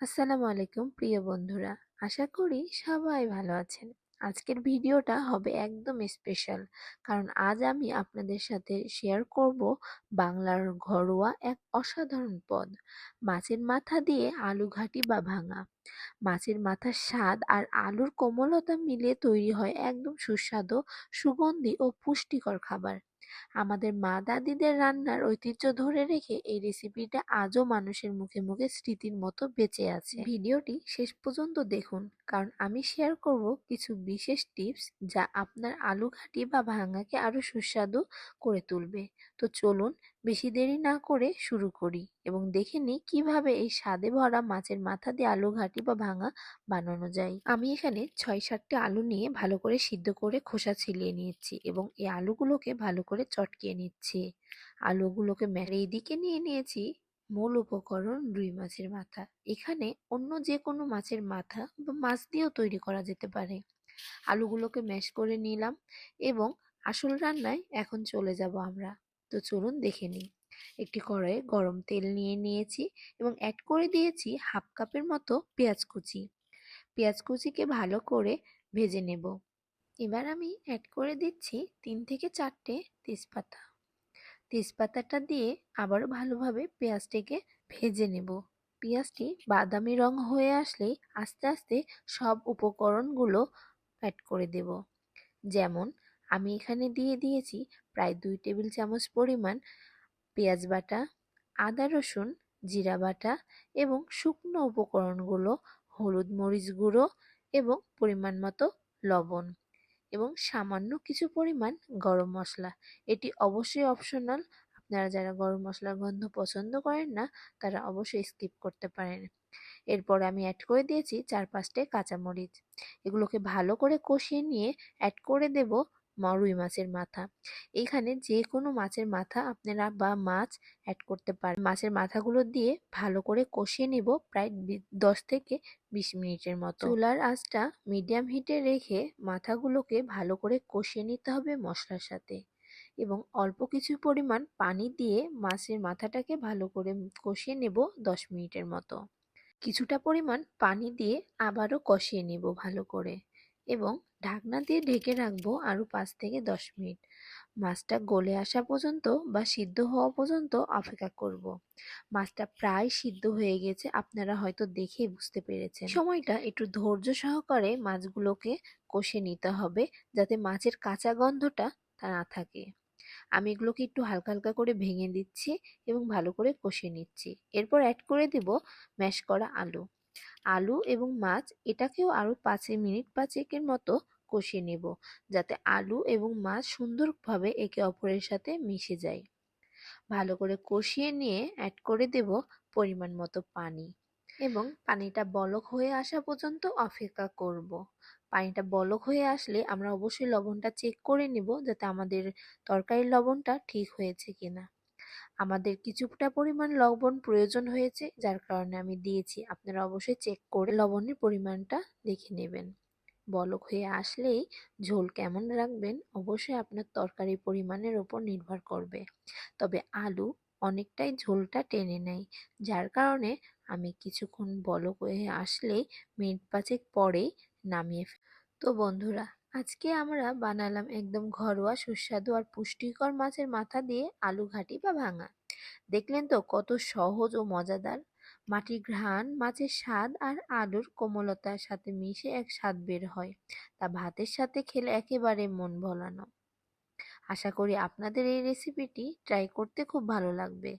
আসসালামু আলাইকুম, প্রিয় বন্ধুরা। আশা করি সবাই ভালো আছেন। আজকের ভিডিওটা হবে একদম স্পেশাল কারণ আজ আমি আপনাদের সাথে শেয়ার করব বাংলার ঘরোয়া এক অসাধারণ পদ, মাছের মাথা দিয়ে আলু ঘাটি বা ভাঙা। মাছের মাথার স্বাদ আর আলুর কোমলতা মিলে তৈরি হয় একদম সুস্বাদু, সুগন্ধি ও পুষ্টিকর খাবার। আমাদের মা দাদিদের রান্নার ঐতিহ্য ধরে রেখে এই রেসিপিটা আজও মানুষের মুখে মুখে স্মৃতির মতো বেঁচে আছে। ভিডিওটি শেষ পর্যন্ত দেখুন, কারণ আমি শেয়ার করব কিছু বিশেষ টিপস যা আপনার আলু ঘাটি বা ভাঙাকে আরও সুস্বাদু করে তুলবে। তো চলুন বেশি দেরি না করে শুরু করি এবং দেখে নিই কীভাবে এই স্বাদে ভরা মাছের মাথা দিয়ে আলু ঘাটি বা ভাঙা বানানো যায়। আমি এখানে ছয় সাতটি আলু নিয়ে ভালো করে সিদ্ধ করে খোসা ছিলিয়ে নিয়েছি এবং এই আলুগুলোকে ভালো করে চটকিয়ে নিচ্ছি। আলুগুলোকে মেরে এইদিকে নিয়ে নিয়েছি মূল উপকরণ রুই মাছের মাথা। এখানে অন্য যে কোনো মাছের মাথা বা মাছ দিয়েও তৈরি করা যেতে পারে। আলুগুলোকে ম্যাশ করে নিলাম এবং আসল রান্নায় এখন চলে যাব আমরা। তো চলুন দেখে নিই। একটি কড়াইয়ে গরম তেল নিয়ে নিয়েছি এবং অ্যাড করে দিয়েছি হাফ কাপের মতো পেঁয়াজ কুচি। পেঁয়াজ কুচিকে ভালো করে ভেজে নেব। এবার আমি অ্যাড করে দিচ্ছি তিন থেকে চারটে তেজপাতা। তেজপাতাটা দিয়ে আবারও ভালোভাবে পেঁয়াজটিকে ভেজে নেব। পেঁয়াজটি বাদামি রং হয়ে আসলেই আস্তে আস্তে সব উপকরণগুলো অ্যাড করে দেব। যেমন আমি এখানে দিয়ে দিয়েছি প্রায় দুই টেবিল চামচ পরিমাণ পেঁয়াজ বাটা, আদা রসুন, জিরা বাটা এবং শুকনো উপকরণগুলো, হলুদ মরিচ গুঁড়ো এবং পরিমাণ মতো লবণ এবং সামান্য কিছু পরিমাণ গরম মশলা। এটি অবশ্যই অপশনাল আপনারা যারা গরম মশলার গন্ধ পছন্দ করেন না, তারা অবশ্যই স্কিপ করতে পারেন। এরপর আমি অ্যাড করে দিয়েছি চার পাঁচটে কাঁচামরিচ। এগুলোকে ভালো করে কষিয়ে নিয়ে অ্যাড করে দেব রুই মাছের মাথা। এখানে যে কোনো মাছের মাথা আপনারা বা মাছ অ্যাড করতে পারেন। মাছের মাথাগুলো দিয়ে ভালো করে কষিয়ে নেব প্রায় দশ থেকে বিশ মিনিটের মতো। চুলার আঁচটা মিডিয়াম হিটে রেখে মাথাগুলোকে ভালো করে কষিয়ে নিতে হবে মশলার সাথে এবং অল্প কিছু পরিমাণ পানি দিয়ে মাছের মাথাটাকে ভালো করে কষিয়ে নেব দশ মিনিটের মতো। কিছুটা পরিমাণ পানি দিয়ে আবারও কষিয়ে নেব ভালো করে এবং ঢাকনা দিয়ে ঢেকে রাখব আরও পাঁচ থেকে দশ মিনিট। মাছটা গলে আসা পর্যন্ত বা সিদ্ধ হওয়া পর্যন্ত অপেক্ষা করব। মাছটা প্রায় সিদ্ধ হয়ে গেছে, আপনারা হয়তো দেখে বুঝতে পেরেছেন। সময়টা একটু ধৈর্য সহকারে মাছগুলোকে কষে নিতে হবে যাতে মাছের কাঁচা গন্ধটা তা না থাকে। আমি এগুলোকে একটু হালকা হালকা করে ভেঙে দিচ্ছি এবং ভালো করে কষে নিচ্ছি। এরপর অ্যাড করে দিব ম্যাশ করা আলু। আলু এবং মাছ এটাকেও আরও পাঁচ মিনিট পাঁচেকের মতো কষিয়ে নেব, যাতে আলু এবং মাছ সুন্দরভাবে একে অপরের সাথে মিশে যায় ভালো করে কষিয়ে নিয়ে অ্যাড করে দেব পরিমাণ মতো পানি এবং পানিটা বলক হয়ে আসা পর্যন্ত অপেক্ষা করব। পানিটা বলক হয়ে আসলে আমরা অবশ্যই লবণটা চেক করে নিব যাতে আমাদের তরকারির লবণটা ঠিক হয়েছে কিনা আমাদের কিছুটা পরিমাণ লবণ প্রয়োজন হয়েছে, যার কারণে আমি দিয়েছি। আপনারা অবশ্যই চেক করে লবণের পরিমাণটা দেখে নেবেন। বলক হয়ে আসলেই ঝোল কেমন রাখবেন অবশ্যই আপনার তরকারির পরিমাণের ওপর নির্ভর করবে। তবে আলু অনেকটাই ঝোলটা টেনে নেয়, যার কারণে আমি কিছুক্ষণ বলক হয়ে আসলেই মিনিট পাঁচেক পরেই নামিয়ে তো বন্ধুরা আজকে আমরা বানালাম একদম ঘরোয়া, সুস্বাদু আর পুষ্টিকর মাছের মাথা দিয়ে আলু ঘাটি বা ভাঙা। দেখলেন তো কত সহজ ও মজাদার? মাটির ঘ্রাণ, মাছের স্বাদ আর আলুর কোমলতার সাথে মিশে এক স্বাদ বের হয়। তা ভাতের সাথে খেলে একেবারে মন ভোলানো। আশা করি আপনাদের এই রেসিপিটি ট্রাই করতে খুব ভালো লাগবে।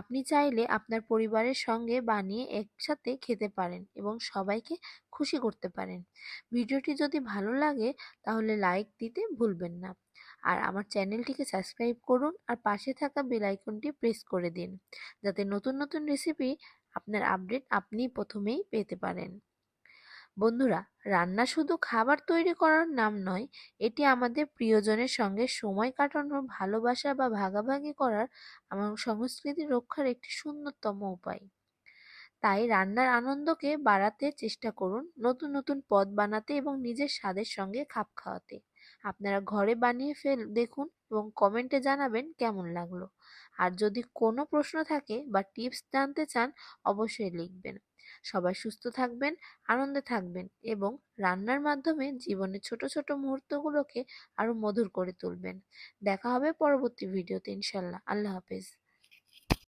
আপনি চাইলে আপনার পরিবারের সঙ্গে বানিয়ে একসাথে খেতে পারেন এবং সবাইকে খুশি করতে পারেন। ভিডিওটি যদি ভালো লাগে তাহলে লাইক দিতে ভুলবেন না। আর আমার চ্যানেলটিকে সাবস্ক্রাইব করুন আর পাশে থাকা বেল আইকনটি প্রেস করে দিন। যাতে নতুন নতুন রেসিপি আপনার আপডেট আপনি প্রথমেই পেতে পারেন। বন্ধুরা, রান্না শুধু খাবার তৈরি করার নাম নয়, এটি আমাদের প্রিয়জনের সঙ্গে সময় কাটানোর ভালোবাসা বা ভাগাভাগি করার আমার সংস্কৃতি রক্ষার একটি সুন্দরতম উপায়। তাই রান্নার আনন্দকে বাড়াতে চেষ্টা করুন নতুন নতুন পদ বানাতে এবং নিজের স্বাদের সঙ্গে খাপ খাওয়াতে। আপনারা ঘরে বানিয়ে ফেল, দেখুন এবং কমেন্টে জানাবেন কেমন লাগল। আর যদি কোনো প্রশ্ন থাকে বা টিপস জানতে চান, অবশ্যই লিখবেন। সবাই সুস্থ থাকবেন, আনন্দে থাকবেন এবং রান্নার মাধ্যমে জীবনের ছোট ছোট মুহূর্তগুলোকে আরও মধুর করে তুলবেন। দেখা হবে পরবর্তী ভিডিওতে ইনশাল্লাহ। আল্লাহ হাফেজ।